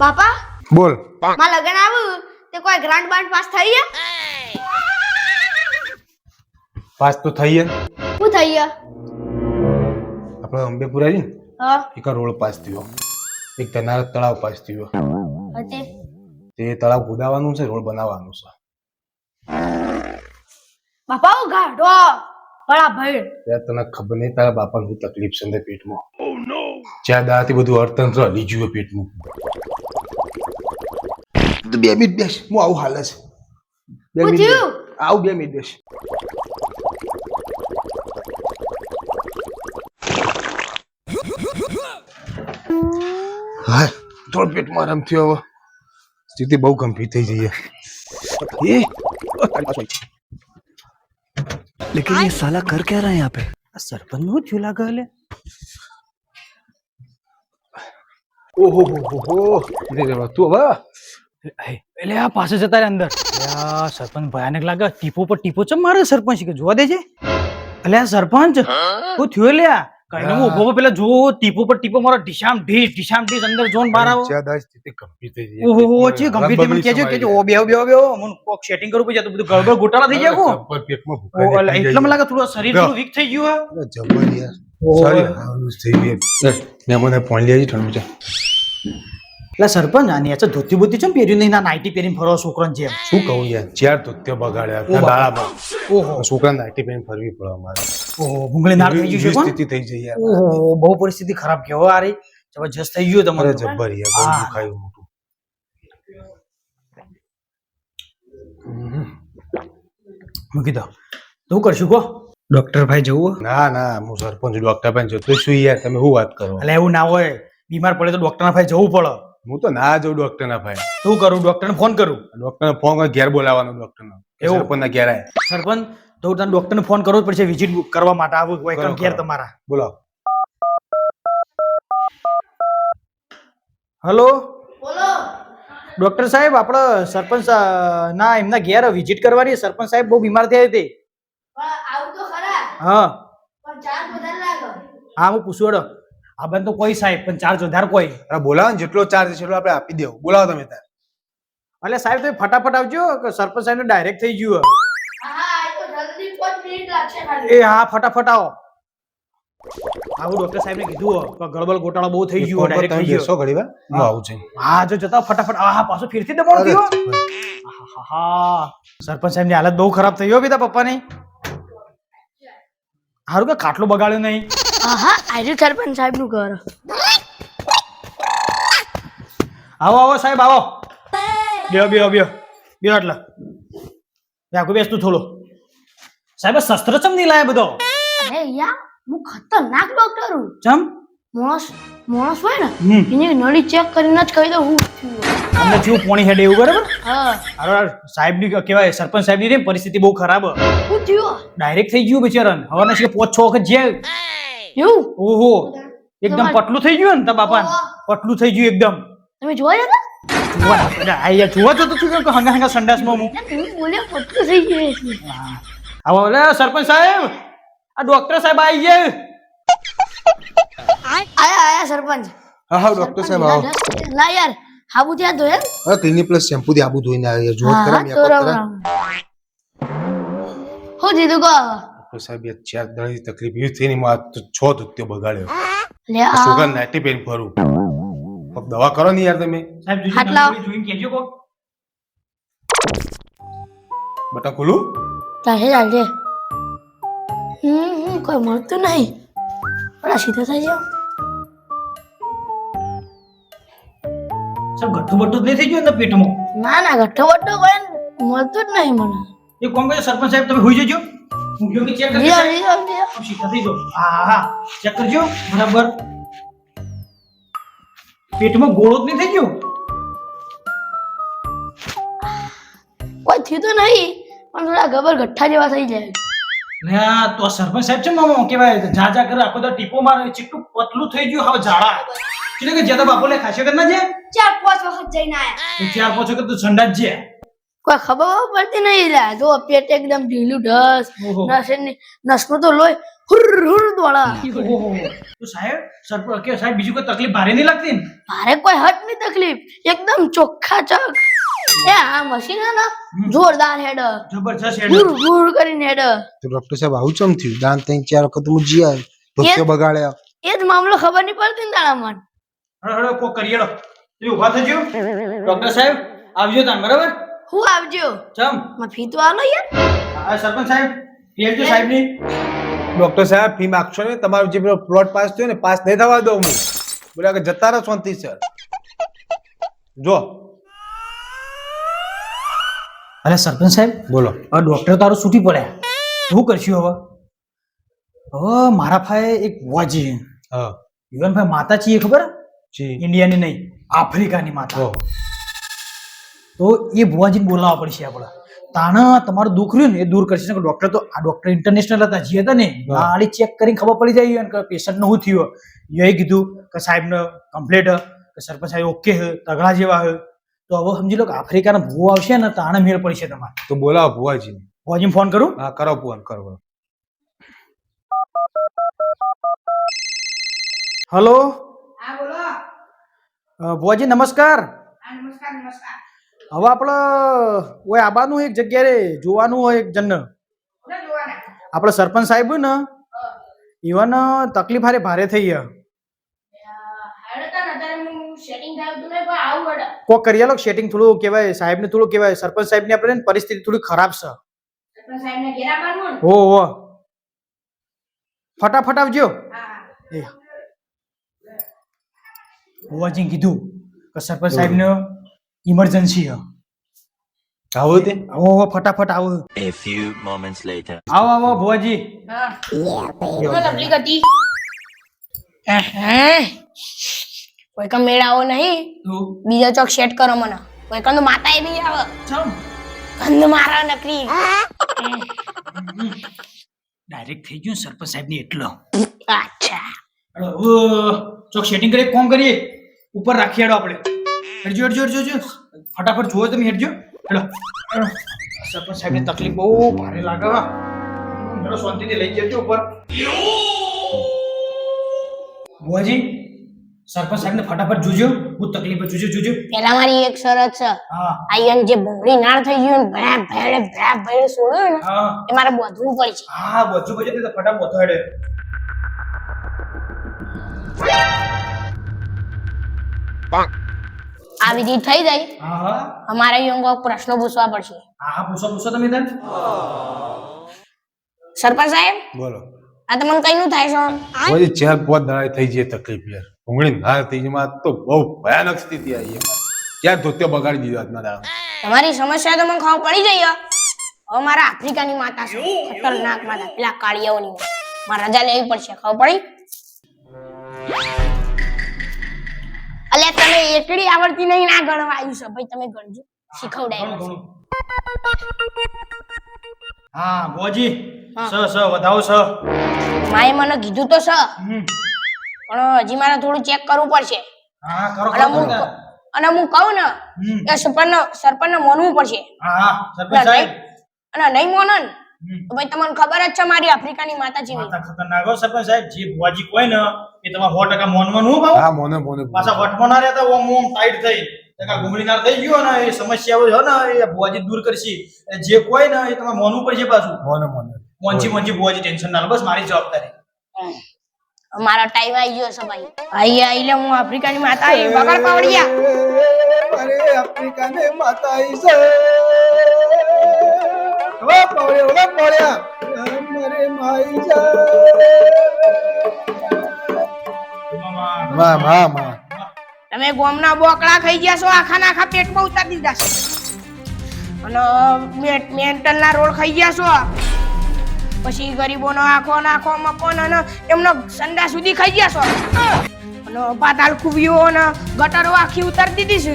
બાપા બોલ. માં લગન આવ્યું તે કોઈ ગ્રાન્ડ બાન્ડ પાસ થઈ ગયા? પાસ તો થઈએ શું થઈ ગયા? આપણે અંબેપુરા જઈ હા. એક રોડ પાસ થયો. એક તનાર તળાવ પાસ થયો. હતી તે તળાવ ખોદાવાનું છે રોડ બનાવવાનું છે. બાપા હું ગાડો બળા ભાઈ ત્યારે તને ખબર નહીં તારા બાપાને શું તકલીફ છે ને પેટમાં? જ્યાં દાડાથી બધું અર્થતંત્ર હલી ગયું પેટનું તું બે મિનિટ બેસ હું આવું હાલે છે બે શું મિનિટ બેસ. થયું? આવું બે મિનિટ બેસ હા થોડો પેટમાં આરામ થયો હવે સ્થિતિ બહુ ગંભીર થઈ જઈએ એ ઓ, તારી પાસે આવી. लेकिन ये साला कर क्या रहा है यहाँ पे આ સરપંચ નું થયું લાગે એટલે ઓહો હો હો હો રે રે તું હવે એટલે આ પાસે જતા રહ્યા અંદર. આ સરપંચ ભયાનક લાગે. ટીપો પર ટીપો ચમ મારે સરપંચ કે જોવા દેજે એટલે આ સરપંચ હું થયો લે કઈ હું ઊભો પેલા જો ટીપો પર ટીપો મારો ઢીશામ ઢીશ ઢીશામ ઢીશ અંદર જોન બહાર આવો. જ્યાદા સ્થિતિ ગંભીર થઈ ઓહો છે ગંભીર થઈ કેજો કેજો. ઓ બેહો બેવ બેવ હું કોક સેટિંગ કરવું પછી તો બધું ગડબડ ગોટાળા થઈ જાય કો. પેટમાં એટલે મને લાગે થોડું શરીર થોડું વીક થઈ ગયું હે. યાર. ઓહો. સારી થઈ ગઈ. મેં મને પોઈન્ટ લેજી ઠંડુ છે. એટલે સરપંચ આની અચ્છા ધોતી બોતી ચમ પહેર્યું નહીં? ના નાઇટી પહેરીને ફરો છોકરાને જેમ. શું કહું યાર? જ્યાર ધોત્યો બગાડ્યા બાપા. દાડામાં ઓહો. છોકરા નાઇટી પહેરીને ફરવી પડે અમારે. ઓહો ભૂંગળી નાળ થઈ ગયું છે કોણ? સ્થિતિ થઈ જઈ યાર. ઓહો બહુ પરિસ્થિતિ ખરાબ કેવો આ રે. જબરજસ્ત થઈ ગયું તમારે. જબ્બર યાર બહુ હા. દુખાયું મોટું. મૂકી દો. તું કરશું કો ડોક્ટર ભાઈ જવું ના ના હું સરપંચ ડોક્ટર ભાઈ જતો શું યાર. તમે શું વાત કરો? એટલે એવું ના હોય. બીમાર પડે તો ડોક્ટર ભાઈ જવું પડે. હું તો ના જઉં ડોક્ટર ના ભાઈ. શું કરું? ડોક્ટરને ફોન કરું? ડોક્ટર ફોન ઘેર બોલાવવાનો ડોક્ટર નો. એવું? પણ ઘેર આવે સરપંચ તો તને ડોક્ટરને ફોન કરવો જ પડશે વિઝિટ કરવા માટે આવું હોય કેમ ઘેર તમારા. બોલાવો. હલો ડોક્ટર સાહેબ આપણે સરપંચ ના એમના ઘેર વિઝિટ કરવાની સરપંચ સાહેબ બહુ બીમાર થયા હતી હા. પણ ચાર્જ વધારે લાગે હા હું પૂછું હેડો આ બંધ તો કોઈ સાહેબ પણ ચાર્જ વધારે કોઈ. અરે બોલાવો ને જેટલો ચાર્જ છે એટલો આપણે આપી દેવું. બોલાવો તમે તાર એટલે સાહેબ તમે ફટાફટ આવજો કે સરપંચ સાહેબ ડાયરેક્ટ થઈ ગયું હે. હા હા એ તો જલ્દી પાંચ મિનિટ લાગશે ખાલી. એ હા ફટાફટ આવો. આવું ડોક્ટર સાહેબને કીધું હો કે ગડબડ ગોટાળો બહુ થઈ ગયો ડાયરેક્ટ થઈ ગયો. ઘડી વાર. હું. આવું છું. હા જો જતા ફટાફટ. આ હા પાછો ફેરથી દબાણ થયો હા સરપંચ સાહેબની હાલત બહુ ખરાબ થઈ ગયો બીતા પપ્પાની. હારું કે ખાટલો બગાડ્યો નહીં? હા હા આજે સરપંચ સાહેબનું ઘર. આવો આવો સાહેબ આવો. બેહો બેહો બેહો. બેહો એટલે. આખું બેસતું થોડું. સાહેબ શસ્ત્ર ચમ નહીં લાયા બધો? અરે યા હું ખતરનાક ડોક્ટર હું. ચમ? માણસ માણસ હોય ને એની નળી ચેક કરીને જ કહી દઉં હું. અમને થયું પોણી હેડે એવું બરાબર? હા. અરે સાહેબની કહેવાય સરપંચ સાહેબની ની પરિસ્થિતિ બહુ ખરાબ. હું થયું? ડાયરેક્ટ થઈ ગયું બિચારા હવાના છે પોચ છ વખત જે એવું? ઓહો એકદમ પટલું થઈ ગયું ને તા બાપા. પટલું થઈ ગયું એકદમ. તમે જોવા જતા જોવા એટલે આ યાર જોવા જતો છું કે હંગા હંગા સંડાસમાં હું. તમે પટલું થઈ ગયું એટલે. આવો સરપંચ સાહેબ. આ ડોક્ટર સાહેબ આવી ગયા. આયા આયા સરપંચ. હા હા ડોક્ટર સાહેબ આવો. ના યાર હાબુ ત્યાં તો એમ હા ક્લિનિક પ્લસ શેમ્પુ થી આબુ ધોઈને આવ્યા. જો કરા મેં તો હું દીધું કહો ડોક્ટર સાહેબ યાર ચાર દાડાની તકલીફ એવી થઈ ને તો છ ધોત્યો બગાડ્યો. સુગર નાટી પેન ફરું દવા કરો ને યાર તમે. સાહેબ. જોઈને કહેજો કોક. બટા ખુલ્લું? ચાલશે ચાલશે હમ હમ કોઈ મળતું નહીં. બડા સીધા થઈ જાઓ સાહેબ ગઠ્ઠો બઠ્ઠું જ નહીં થઈ ગયો અંદર પેટમાં? ના ના ગઠ્ઠો બટ્ટો કોઈ મળતું જ નહીં મને. એ કોણ કહે સરપંચ સાહેબ તમે હોઈ જજો. કે ચેક કરજો લીધો. લીધો સીધા થઈ જો હા હા. ચેક કરજો. બરાબર. પેટમાં ગોળો જ નહીં થઈ ગયો? કોઈ થયું તો નહીં પણ થોડા ગબર ગઠ્ઠા જેવા થઈ જાય. ના તો સરપંચ સાહેબ છે મામો કેવાય જા જા કરે આખો તો ટીપો મારે ચીકટું પતલું થઈ ગયું હવે જાડા એટલે કે જ્યાં બાપુ ને ખાશે કે ના છે ચાર પાંચ વખત જઈને આયા. તો ચાર પાંચ વખત તો સંડાસ છે કોઈ ખબર પડતી નહીં લા. જો પેટ એકદમ ઢીલું ઢસ. નસ નસનું તો લોહી હુર હુર દોડા. તો સાહેબ સરપંચ કે સાહેબ બીજું કોઈ તકલીફ ભારે નહીં લાગતી ને? મારે કોઈ હટની તકલીફ. એકદમ ચોખ્ખા ચક. એ આ મશીન હે ના જોરદાર હેડ. જબરજસ્ત હેડ. હુર કરીને હેડ. તો ડોક્ટર સાહેબ આવું ચમ થયું? દાંત ત્રણ ચાર વખત હું જીયા આવ્યો બગાડ્યા. એ જ મામલો ખબર નહીં પડતી ને તારા મન. હળો હળો કો હેડો. તમે ઊભા થજો. ડોક્ટર સાહેબ આવજો તાન બરાબર? હું આવજો. ચમ. માં ફી તો આલો યાર. આ સરપંચ સાહેબ સાહેબ નહીં ડોક્ટર સાહેબ ફી માગશો ને? તમારો જે પેલો પ્લોટ પાસ થયો ને પાસ નહીં થવા દઉં હું. બોલ્યા કે જતા રહો શાંતિ સર જો. અરે સરપંચ સાહેબ બોલો. હવે ડોક્ટર તારું છૂટી પડ્યા. શું કરશું હવે? હવે મારા ભાઈ એક વાજી હા. યુવાનભાઈ માતા છીએ ખબર? જી. ઇન્ડિયાની નહીં આફ્રિકાની માતા. તો એ ભુવાજીને બોલાવવા પડશે આપણે. તાણા તમારું દુઃખ રહ્યું ને એ દૂર કરશે. કે ડોક્ટર તો આ ડોક્ટર ઇન્ટરનેશનલ હતા જે હતા ને. આડી ચેક કરીને ખબર પડી જાય કે પેશન્ટ શું થયું. એ કીધું કે સાહેબને કમ્પ્લેટ કે સરપંચ સાહેબ ઓકે હે તગડા જેવા હે તો હવે સમજી લો કે આફ્રિકાના ભૂ આવશે ને તાણે મેળ પડશે તમારે. તો બોલાવો ભુવાજી. ભુવાજીને ફોન કરું? હા કરો ફોન કરો હલો હા બોલો. ભુવાજી નમસ્કાર. નમસ્કાર નમસ્કાર. હવે આપણે ઓય આબાનું એક જગ્યાએ જોવાનું હોય એક જન્ન આપણે સરપંચ સાહેબ ને ઇવન તકલીફ હારે ભારે થઈ ગયા. કોક કરી આલો સેટિંગ થોડું કહેવાય સાહેબને થોડું કહેવાય સરપંચ સાહેબની આપણે પરિસ્થિતિ થોડી ખરાબ છે. સાહેબ ને? હો હો. ફટાફટ આવજો. હા એ. ભુવાજીને કીધું કે સરપંચ સાહેબને ઇમરજન્સી હ આવો તે. આવો આવો ફટાફટ આવો. A few moments later. આવો આવો ભુવાજી. હા. તકલીફ હતી. કોઈ કમ મેળાવો નહીં? બીજો ચોક સેટ કરો મને. કોઈ કમ તો માતા એ નહીં આવે? ચમ? ગંધ મારા નકરી. ડાયરેક્ટ થઈ ગયું સરપંચ સાહેબની એટલો. અચ્છા. હેડો, ચોક સેટિંગ કરી કોમ કરીએ. ઉપર રાખી આપણે. હેડજો હેડજો હેડજો હેડજો. ફટાફટ જુઓ તમે હેડજો. હેડો સરપંચ સાહેબની તકલીફ બહુ ભારે લાગે હેડો શાંતિથી લઈ જજો ઉપર. બુઆજી સરપંચ સાહેબને ફટાફટ જોજો. હું તકલીફ જોજો જોજો. પેલા મારી એક શરત છે. હા. આયન જે ભૂંગળી નાળ થઈ ગયું ને ભેળ ભેળ ભેળ ભેળ છોડ્યું ને એ મારે બોધવું પડશે હા બધું બધું તો ફટાફટ બધો હેડે. આ વિધિ થઈ જાય. હા હા. અમારે અહીં પ્રશ્નો પૂછવા પડશે. હા હા પૂછો પૂછો તમે તન સરપંચ સાહેબ બોલો. આ તમને કઈનું થાય છે? ભુવાજી ચાર પાંચ દાડા થઈ જે તકલીફ યાર. ભૂંગળી ના થઈ જે માં તો બહુ ભયાનક સ્થિતિ આવી છે. ક્યાં ધોત્યો બગાડી દીધો આજના દાડા? તમારી સમસ્યા તો મને ખબર પડી જાય હવે મારા આફ્રિકાની માતા છે. ખતરનાક માતા પેલા કાળિયાઓની. મારા રજા લેવી પડશે ખબર પડી? અલ્યા તમે એકડી આવડતી નહીં ના ગણવા આવ્યું છે. ભાઈ તમે ગણજો. શીખવડાય હા બોજી સ સ વધાવો સ. માએ મને કીધું તો સ. પણ હજી મારે થોડું ચેક કરવું પડશે. હા કરો અને કરો. અને હું કહું ને એ કે સરપંચ સરપંચ મોનવું પડશે. હા હા સરપંચ સાહેબ. અને નહીં મોનન? ને ભાઈ તમને ખબર જ છે મારી આફ્રિકાની માતા જેવી માતા ખતરનાક હો સરપંચ સાહેબ. જે ભુવાજી કોઈ ને એ તમારે સો ટકા મોનવાનું હું ભાવ હા મોને મોને પાછા વટમાં ના રહેતા ઓમ ઓમ ટાઈટ થઈ. ટકા ગુમડીનાર થઈ ગયો ને એ સમસ્યાઓ છે ને એ ભુવાજી દૂર કરશે. જે કોઈ ને એ તમારે મોનવું પડશે પાછું. મોને મોને. મોંચી મોંચી ભુવાજી ટેન્શન ના લો બસ મારી જવાબદારી. મારો ટાઈમ આવી ગયો છે ભાઈ. આઈ આઈ લે હું આફ્રિકાની માતા એ બગાડ પાવડિયા. અરે આફ્રિકાની માતા ઈ છે. ઓલા પાવડિયા માઈ તમે ગોમના બોકડા ખાઈ ગયા છો આખા ના આખા પેટમાં ઉતારી દીધા છે. અને મેન્ટલ મેન્ટલના રોડ ખાઈ ગયા છો. પછી ગરીબોનો આખો નાખો મકોન અને એમનો સંડા સુધી ખાઈ ગયા છો. અને પાતાળ ખૂબીઓ અને ગટરો આખી ઉતારી દીધી છે.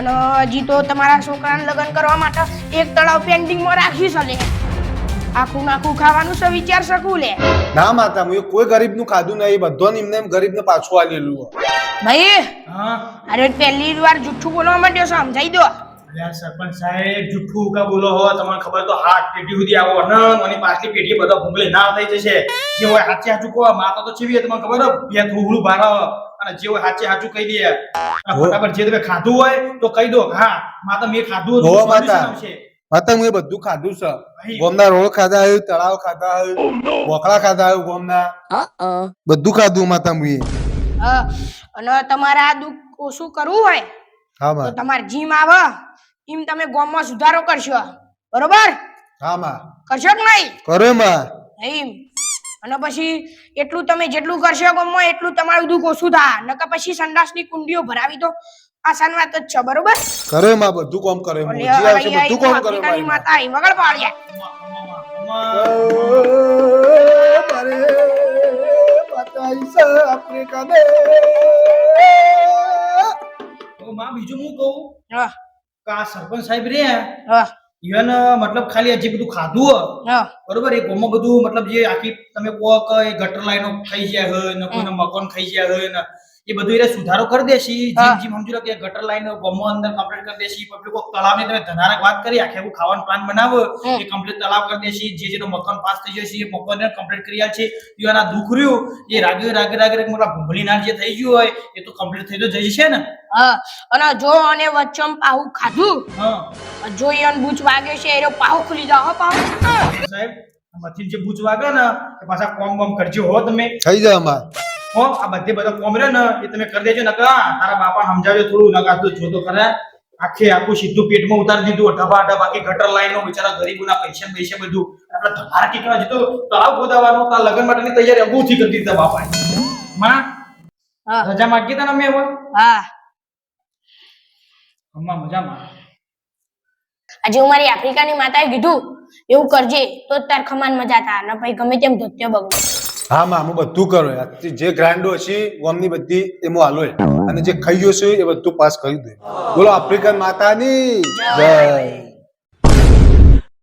અને હજી તો તમારા છોકરાને લગ્ન કરવા માટે એક તળાવ પેન્ડિંગમાં રાખ્યું છે લે આખું નાખું ખાવાનું છે વિચાર શકું લે. ના માતા હું કોઈ ગરીબનું ખાધું નહીં બધો એમને એમ ગરીબ પાછું આલેલું ભાઈ હા? અરે પહેલી વાર જુઠ્ઠું બોલવા માંડ્યો છો સમજાઈ દો. સરપંચ સાહેબ જુઠ્ઠું કા બોલો હો તમને ખબર તો હાથ પેઢી સુધી આવો ને મને પાછલી પેઢી બધા ભૂંગલે ના થઈ જશે. જે હોય હાચે હાચું કહો માતા તો ચીવી તમને ખબર હો બે ધૂળું ભાર અને જે હોય સાચે સાચું કહી દે અને ફટાફટ જે તમે ખાધું હોય તો કહી દો હા માતા મેં ખાધું હતું, માતા. માતા હું બધું ખાધું છે. ગોમના રોડ ખાધા આવ્યું તળાવ ખાધા આવ્યું બોકડા ખાધા આવ્યું ગોમના. બધું ખાધું માતા મુએ. અને તમારે આ દુઃખ ઓછું કરવું હોય હા તો માં. તમારે જીમ આવે. એમ તમે ગોમમાં સુધારો કરશો. બરોબર? હા માં. કરશો કે નહીં? કરે માં. એમ અને પછી એટલું તમે જેટલું કરશો ગમો એટલું તમારું દુઃખ ઓછું થાય. નકર પછી સંડાસની કુંડીઓ ભરાવી તો આસાન વાત જ છે બરોબર? કરે માં બધું કામ કરે ઓલે મોજી આવશે બધું કામ કરે મારી માં. માતા આઈ વગર પાડ્યા મારે માતા ઈસા આફ્રિકાને. ઓ માં બીજું હું કહું? હા. કા સરપંચ સાહેબ રે હા. ઇવન મતલબ ખાલી જે બધું ખાધું હોય બરોબર એ ગોમાં બધું મતલબ જે આખી તમે કહો કે એ ગટર લાઈનો ખાઈ ગયા હોય ને કોઈના મકાન ખાઈ ગયા હોય ને એ બધું એને સુધારો કરી દેશી. જીમ જેમ સમજી લો કે ગટર લાઈન ગોમાં અંદર કમ્પ્લીટ કરી દેશી પબ્લિક તળાવની તમે ધનારક વાત કરી આખે આખું ખાવાનું પ્લાન બનાવો એ કમ્પ્લીટ તળાવ કરી દેશી જે જેનો મકાન પાસ થઈ જશે એ મકાનને કમ્પ્લીટ કરી આલ છે એના દુઃખ રહ્યું એ રાગે રાગે રાગે મોટા ભૂંગળી નાળ જે થઈ ગયું હોય એ તો કમ્પ્લીટ થઈ તો જઈ છે ને. અને જો અને વચ્ચમ પાહુ ખાધું હા. જો એને બૂચ વાગે છે એનો પાહુ ખુલી જાવ હો પાહુ. સાહેબ આમાંથી જે બૂચ વાગે ને એ પાછા કોમ બોમ કરજો હો તમે. થઈ જાય અમાર. હો આ બધે બધા કોમ રે ને એ તમે કરી દેજો નકા તારા બાપા સમજાવજો થોડું નકા તો જોતો ખરા. આખે આખું સીધું પેટમાં ઉતારી દીધું ઢબા ઢબા કે ગટર લાઈન નો બિચારા ગરીબોના પૈસા પૈસા બધું. આપણે ધમાર કે કરવા જતો તળાવ ગોદાવાનું તા લગન માટેની તૈયારી અગુથી કરી દીધા બાપાએ. માં હા. રજા માંગી તા ને મેં હવે? હા. અમ્મા મજામાં. આજે હું મારી આફ્રિકાની માતાએ કીધું એવું કરજે તો તાર ખમાન મજા થાય. ને ભાઈ ગમે તેમ ધોત્ય બગડે. હા માં હું બધું કરું યાર. જે ગ્રાન્ડો છે ગોમની બધી એ હું હાલો અને જે ખાઈયો છે એ બધું પાસ કરી દે બોલો આફ્રિકન માતાની જય.